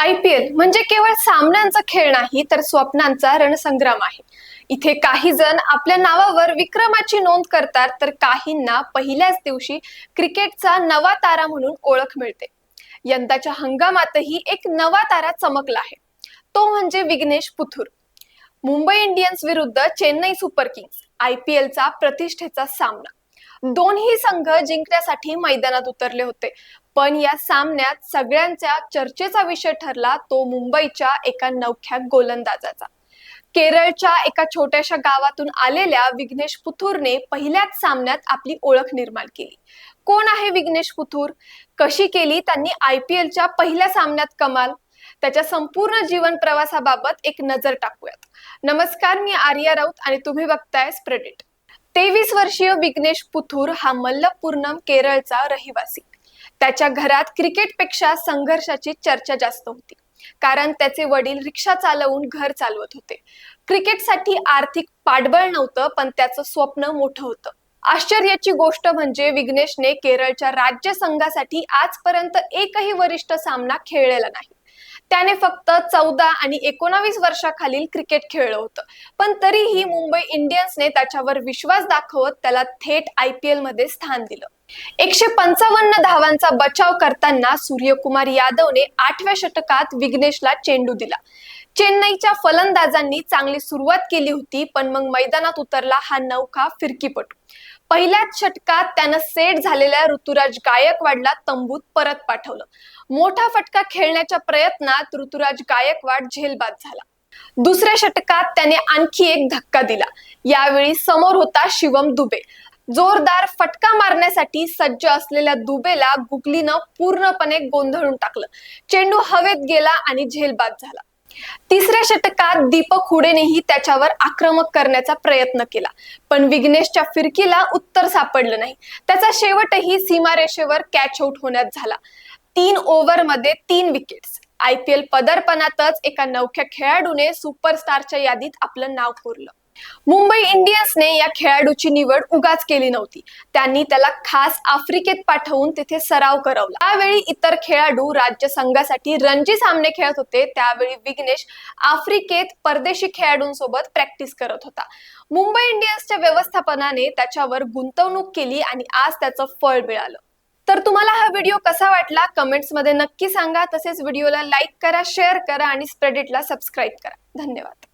I P L म्हणजे केवळ सामन्यांचा खेळ नाही तर स्वप्नांचा रणसंग्राम आहे. इथे काही जण आपल्या नावावर विक्रमाची नोंद करतात तर काहींना पहिल्याच दिवशी क्रिकेटचा नवा तारा म्हणून ओळख मिळते. यंदाच्या हंगामातही एक नवा तारा चमकला आहे. तो म्हणजे विघ्नेश पुथूर. मुंबई इंडियन्स विरुद्ध Chennai super kings I P एलचा प्रतिष्ठेचा सामना. दोन्ही संघ जिंकण्यासाठी मैदानात उतरले होते. पण या सामन्यात सगळ्यांच्या चर्चेचा विषय ठरला तो मुंबईच्या एका नवख्या गोलंदाजाचा. केरळच्या एका छोट्याशा गावातून आलेल्या विघ्नेश पुथूरने पहिल्याच सामन्यात आपली ओळख निर्माण केली. कोण आहे विघ्नेश पुथूर? कशी केली? त्यांनी आय पी एलच्या पहिल्या सामन्यात कमाल. त्याच्या संपूर्ण जीवन प्रवासाबाबत एक नजर टाकूयात. नमस्कार मी आर्या राऊत आणि तुम्ही बघताय स्प्रेडिट. तेवीस वर्षीय विघ्नेश पुथूर हा मल्लपूर्णम केरळचा रहिवासी. त्याच्या घरात क्रिकेटपेक्षा संघर्षाची चर्चा जास्त होती. कारण त्याचे वडील रिक्षा चालवून घर चालवत होते. क्रिकेटसाठी आर्थिक पाठबळ नव्हतं पण त्याचं स्वप्न मोठं होतं. आश्चर्याची गोष्ट म्हणजे विघ्नेशने केरळच्या राज्य संघासाठी आजपर्यंत एकही वरिष्ठ सामना खेळलेला नाही. त्याने फक्त चौदा आणि एकोणावीस वर्षाखालील क्रिकेट खेळलं होतं. पण तरीही मुंबई इंडियन्सने त्याच्यावर विश्वास दाखवत त्याला थेट आय पी एलमध्ये स्थान दिलं. एकशे पंचावन्न धावांचा बचाव करताना सूर्यकुमार यादवने आठव्या षटकात विघ्नेशला चेंडू दिला. चेन्नईच्या फलंदाजांनी चांगली सुरुवात केली होती पण मग मैदानात उतरला हा नौका फिरकीपटू. पहिल्याच षटकात त्यानं सेट झालेल्या ऋतुराज गायकवाडला तंबूत परत पाठवलं. मोठा फटका खेळण्याच्या प्रयत्नात ऋतुराज गायकवाड झेलबाद झाला. दुसऱ्या षटकात त्याने आणखी एक धक्का दिला. यावेळी समोर होता शिवम दुबे. जोरदार फटका मारण्यासाठी सज्ज असलेल्या दुबेला गुगलीनं पूर्णपणे गोंधळून टाकलं. चेंडू हवेत गेला आणि झेलबाद झाला. तिसऱ्या षटकात दीपक हुडेनेही त्याच्यावर आक्रमक करण्याचा प्रयत्न केला. पण विघ्नेशच्या फिरकीला उत्तर सापडलं नाही. त्याचा शेवटही सीमारेषेवर कॅच आउट होण्यात झाला. तीन ओव्हरमध्ये तीन विकेट्स आय पी एल पदार्पणातच एका नवख्या खेळाडूने सुपरस्टारच्या यादीत आपलं नाव कोरलं. मुंबई इंडियन्सने या खेळाडूची निवड उगाच केली नव्हती. त्यांनी त्याला खास आफ्रिकेत पाठवून तिथे सराव करवला. त्यावेळी इतर खेळाडू राज्य संघासाठी रणजी सामने खेळत होते त्यावेळी विघ्नेश आफ्रिकेत परदेशी खेळाडूंसोबत प्रॅक्टिस करत होता. मुंबई इंडियन्सच्या व्यवस्थापनाने त्याच्यावर गुंतवणूक केली आणि आज त्याचं फळ मिळालं. तर तुम्हाला हा व्हिडिओ कसा वाटला? कमेंट्समध्ये नक्की सांगा. तसेच व्हिडिओला लाईक करा शेअर करा आणि स्प्रेडिटला सबस्क्राईब करा. धन्यवाद.